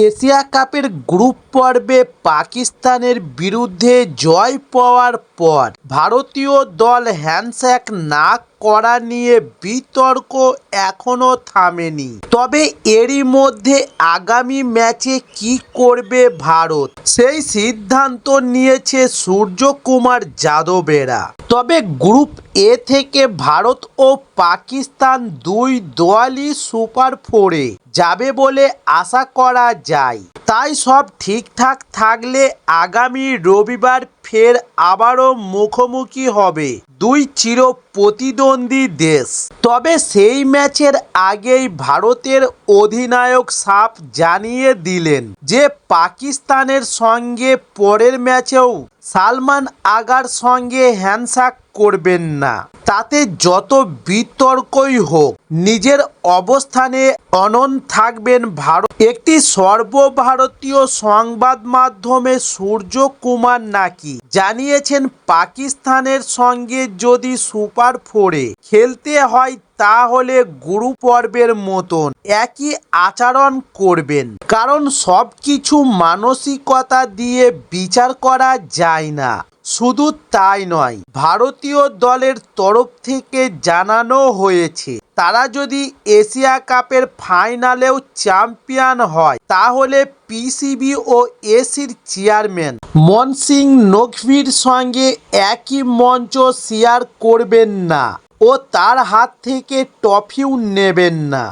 Asia কাপের group পর্বে পাকিস্তানের বিরুদ্ধে জয় পাওয়ার পর ভারতীয় দল হ্যান্ডশেক না করা নিয়ে বিতর্ক এখনও থামেনি। তবে এরই মধ্যে আগামী ম্যাচে কি করবে ভারত? সেই সিদ্ধান্ত নিয়েছে সূর্যকুমার যাদবেরা। তবে গ্রুপ এ থেকে ভারত ও পাকিস্তান দুই দলই সুপার ফোরে। যাবে বলে আশা করা যায়। তাই সব ঠিকঠাক থাকলে আগামী রবিবার ফের আবারও মুখোমুখি হবে। দুই চির প্রতিদ্বন্দ্বী দেশ। তবে সেই ম্যাচের আগেই ভারতের অধিনায়ক সাফ জানিয়ে দিলেন যে পাকিস্তানের সঙ্গে পরের ম্যাচেও সালমান আগার সঙ্গে হ্যান্ডশাক করবেন না। তাতে যত বিতর্কই হোক, নিজের অবস্থানে অনন থাকবেন ভারত। একটি সর্বভারতীয় সংবাদ মাধ্যমে সূর্য কুমার নাকি জানিয়েছেন পাকিস্তানের সঙ্গে যদি সুপার ফোরে খেলতে হয় তাহলে গুরু পর্বের মতন একই আচরণ করবেন। কারণ সব কিছু মানসিকতা দিয়ে বিচার করা যায় না। শুধু তাই নয়, ভারতীয় দলের তরফ থেকে জানানো হয়েছে তারা যদি এশিয়া কাপের ফাইনালেও চ্যাম্পিয়ন হয়, তাহলে পিসিবি ও এসির চেয়ারম্যান মনসিং নকভির সঙ্গে একই মঞ্চ শেয়ার করবেন না ও তার হাত থেকে ট্রফিও নেবেন না।